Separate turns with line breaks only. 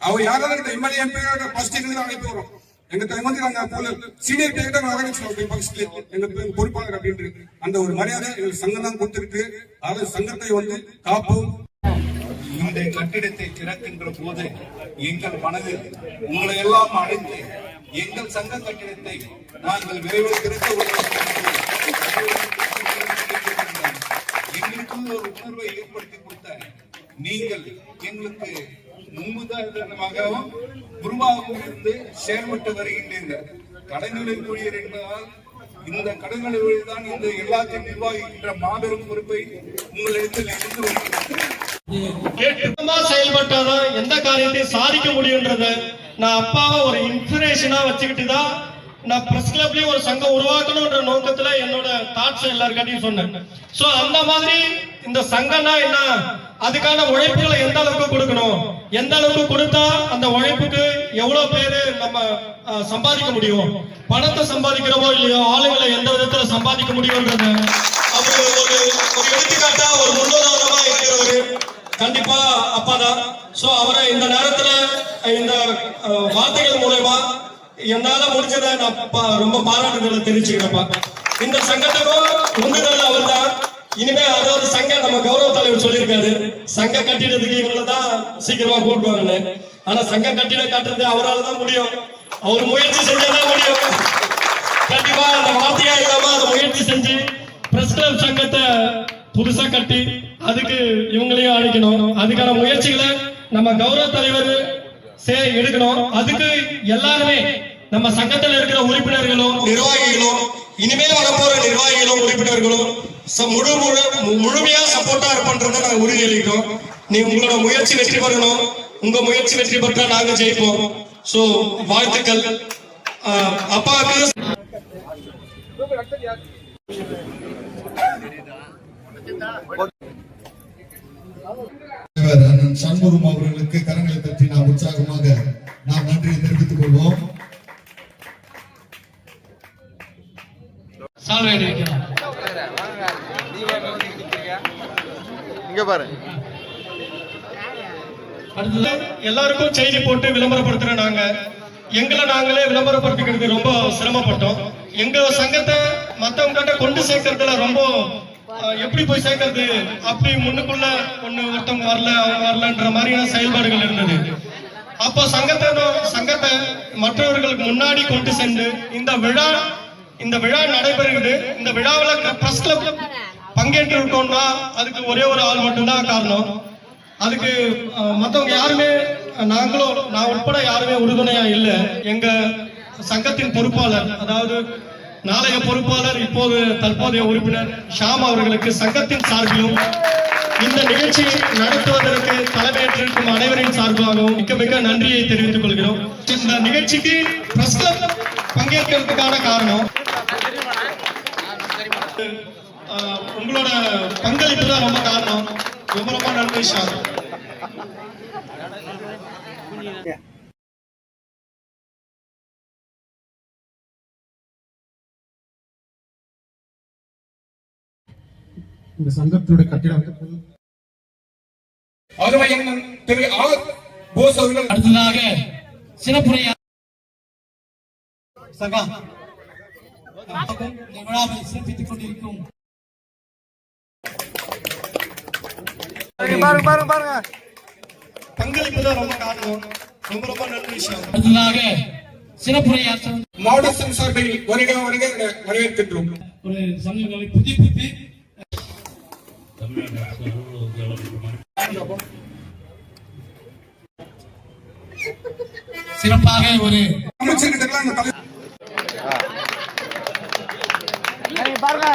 அவர் யாராவது இந்த MLA MP first இருந்து அழைப்பு வரும். எங்க டைம் வந்து நாங்க போல சீனியர் கிட்ட நாங்க ஆரம்பிச்சோம் ஃபர்ஸ்ட்ல எங்க பொ- பொறுப்பாளர் அப்படின்னு அந்த ஒரு மரியாதை எங்களுக்கு சங்கம் தான் கொடுத்திருக்கு. அதாவது சங்கத்தை வந்து காப்போம்.
இந்த கட்டிடத்தை திறக்கின்ற போது எங்கள் மனதில் உங்களை எல்லாம் அழைத்து எங்கள் சங்க கட்டிடத்தை நாங்கள் விரைவில் திறக்க வேண்டும் என்று ஒரு உணர்வை ஏற்படுத்தி நீங்கள் எங்களுக்கு முன்முதாரணமாகவும் குருவாகவும் இருந்து செயல்பட்டு வருகின்றீர்கள். கடன்களை ஊழியர் என்பதால் இந்த கடன்களை ஊழியர் தான் இந்த எல்லாத்தையும் நிர்வகிக்கின்ற மாபெரும் பொறுப்பை உங்களிடத்தில் இருந்து வருகிறது
செயல்பட்டாதான் எந்த காரியத்தையும் சாதிக்க முடியும்ன்றத நான் அப்பாவை ஒரு இன்ஸ்பிரேஷனா வச்சுக்கிட்டு தான் நான் பிரஸ் கிளப்லயும் ஒரு சங்கம் உருவாக்கணும்ன்ற நோக்கத்துல என்னோட தாட்ஸ் எல்லாருக்காட்டையும் சொன்னேன். சோ அந்த மாதிரி இந்த சங்கம்னா என்ன? அதுக்கான உழைப்புகளை எந்த அளவுக்கு கொடுக்கணும்? எந்த அளவுக்கு கொடுத்தா அந்த உழைப்புக்கு எவ்வளவு பேரு நம்ம சம்பாதிக்க முடியும்? பணத்தை சம்பாதிக்கிறோமோ இல்லையோ ஆளுங்களை எந்த விதத்துல சம்பாதிக்க முடியும்ன்றத அவர் ஒரு ஒரு எடுத்துக்காட்டா ஒரு முன்னுதாரணமா இருக்கிறவரு. கண்டிப்பா அப்பாதான். சோ அவரை இந்த நேரத்துல இந்த வார்த்தைகள் மூலயமா என்னால முடிஞ்சதை நான் ரொம்ப பாராட்டுதலை தெரிவிச்சுக்கிறேன்ப்பா. இந்த சங்கத்துக்கும் உந்துதல் அவர் தான் இனிமே அதாவது சங்க நம்ம கௌரவ தலைவர் சொல்லியிருக்காரு. சங்க கட்டிடத்துக்கு இவங்களை தான் சீக்கிரமா கூட்டுவாங்கன்னு ஆனா சங்க கட்டிடம் கட்டுறது அவரால் தான் முடியும். அவர் முயற்சி செஞ்சாதான் முடியும். கண்டிப்பா அந்த வார்த்தையா இல்லாம அதை முயற்சி செஞ்சு பிரஸ் சங்கத்தை புதுசா கட்டி அதுக்கு இவங்களையும் அழைக்கணும். அதுக்கான முயற்சிகளை நம்ம கௌரவ தலைவர் சே எடுக்கணும். அதுக்கு எல்லாருமே நம்ம சங்கத்தில் இருக்கிற உறுப்பினர்களும் நிர்வாகிகளும் இனிமேல் வரப்போற நிர்வாகிகளும் உறுப்பினர்களும் முழு முழு முழுமையா சப்போர்ட்டா இருப்பன்றதை நாங்க உறுதியளிக்கிறோம் நீ உங்களோட முயற்சி வெற்றி பெறணும். உங்க முயற்சி வெற்றி பெற்றா நாங்க ஜெயிப்போம். சோ வாழ்த்துக்கள். அப்பாவுக்கு
சண்முகம் அவர்களுக்கு கரங்களை தட்டி நாம் உற்சாகமாக நாம் நன்றியை தெரிவித்துக் கொள்வோம்.
சால்வை
இங்க பாரு.
எல்லாருக்கும் செய்தி போட்டு விளம்பரப்படுத்துற நாங்க. எங்களை நாங்களே விளம்பரப்படுத்திக்கிறது ரொம்ப சிரமப்பட்டோம். எங்க சங்கத்தை மத்தவங்க கிட்ட கொண்டு சேர்க்கறதுல ரொம்ப எப்படி போய் சேர்க்கறது? அப்படி முன்னுக்குள்ள ஒண்ணு ஒருத்தவங்க வரல அவங்க வரலன்ற மாதிரியான செயல்பாடுகள் இருந்தது. அப்போ சங்கத்தை சங்கத்தை மற்றவர்களுக்கு முன்னாடி கொண்டு சென்று இந்த விழா இந்த விழா நடைபெறுகிறது. இந்த விழாவில் பிரஸ் கிளப் பங்கேற்று இருக்கோம்னா அதுக்கு ஒரே ஒரு ஆள் மட்டும்தான் காரணம். அதுக்கு மற்றவங்க யாருமே நாங்களும் நான் உட்பட யாருமே உறுதுணையா இல்லை. எங்க சங்கத்தின் பொறுப்பாளர் அதாவது நாளைய பொறுப்பாளர் இப்போது தற்போதைய உறுப்பினர் ஷாம் அவர்களுக்கு சங்கத்தின் சார்பிலும் இந்த நிகழ்ச்சி நடத்துவதற்கு தலைமையேற்றிருக்கும் அனைவரின் சார்பாகவும் மிக்க மிக்க நன்றியை தெரிவித்துக் கொள்கிறோம். இந்த நிகழ்ச்சிக்கு பிரஸ் பங்கேற்கிறதுக்கான காரணம். உங்களோட பங்களிப்பு தான் ரொம்ப காரணம். ரொம்ப ரொம்ப நன்றி ஷாம்
இந்த சங்கத்தினுடைய கட்டிடம்.
எங்கள் திரு ஆர். போஸ் அவர்கள்.
அடுத்ததாக சிறப்புரையா சகா. சிறப்பித்துக் கொண்டிருக்கும்
பாருங்க பாருங்க பாருங்க
பங்களிப்பு தான் ரொம்ப காரணம். ரொம்ப ரொம்ப நன்றி விஷயம். அடுத்ததாக சிறப்புரையாற்ற
மாவட்ட சார்பில் வருக வருக வரவேற்கின்றோம்.
ஒரு சங்கங்களை புதுப்பித்து சிறப்பாக ஒரு
அமைச்சர்கிட்ட
பாருங்க.